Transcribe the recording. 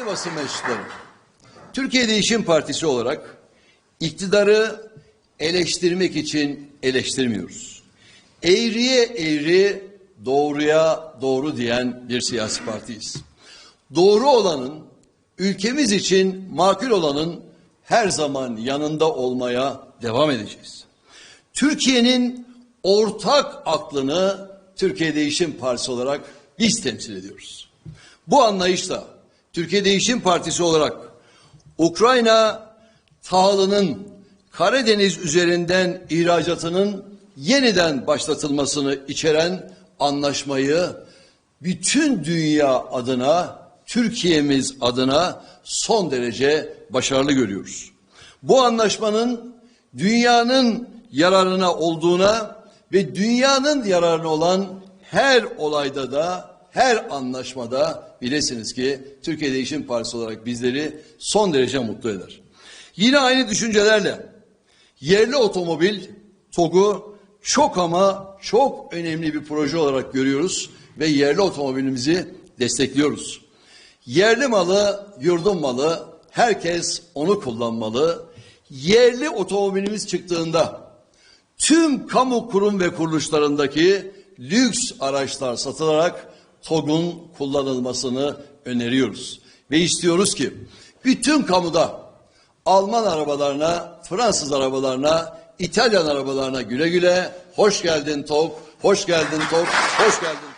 Değerli basın mensupları, Türkiye Değişim Partisi olarak iktidarı eleştirmek için eleştirmiyoruz. Eğriye eğri, doğruya doğru diyen bir siyasi partiyiz. Doğru olanın, ülkemiz için makul olanın her zaman yanında olmaya devam edeceğiz. Türkiye'nin ortak aklını Türkiye Değişim Partisi olarak biz temsil ediyoruz. Bu anlayışla Türkiye Değişim Partisi olarak Ukrayna tahılının Karadeniz üzerinden ihracatının yeniden başlatılmasını içeren anlaşmayı bütün dünya adına, Türkiye'miz adına son derece başarılı görüyoruz. Bu anlaşmanın dünyanın yararına olduğuna ve dünyanın yararına olan her olayda da her anlaşmada bilesiniz ki Türkiye Değişim Partisi olarak bizleri son derece mutlu eder. Yine aynı düşüncelerle yerli otomobil TOG'u çok ama çok önemli bir proje olarak görüyoruz ve yerli otomobilimizi destekliyoruz. Yerli malı, yurdun malı, herkes onu kullanmalı. Yerli otomobilimiz çıktığında tüm kamu kurum ve kuruluşlarındaki lüks araçlar satılarak TOG'un kullanılmasını öneriyoruz. Ve istiyoruz ki bütün kamuda Alman arabalarına, Fransız arabalarına, İtalyan arabalarına güle güle hoş geldin TOG, hoş geldin TOG, hoş geldin.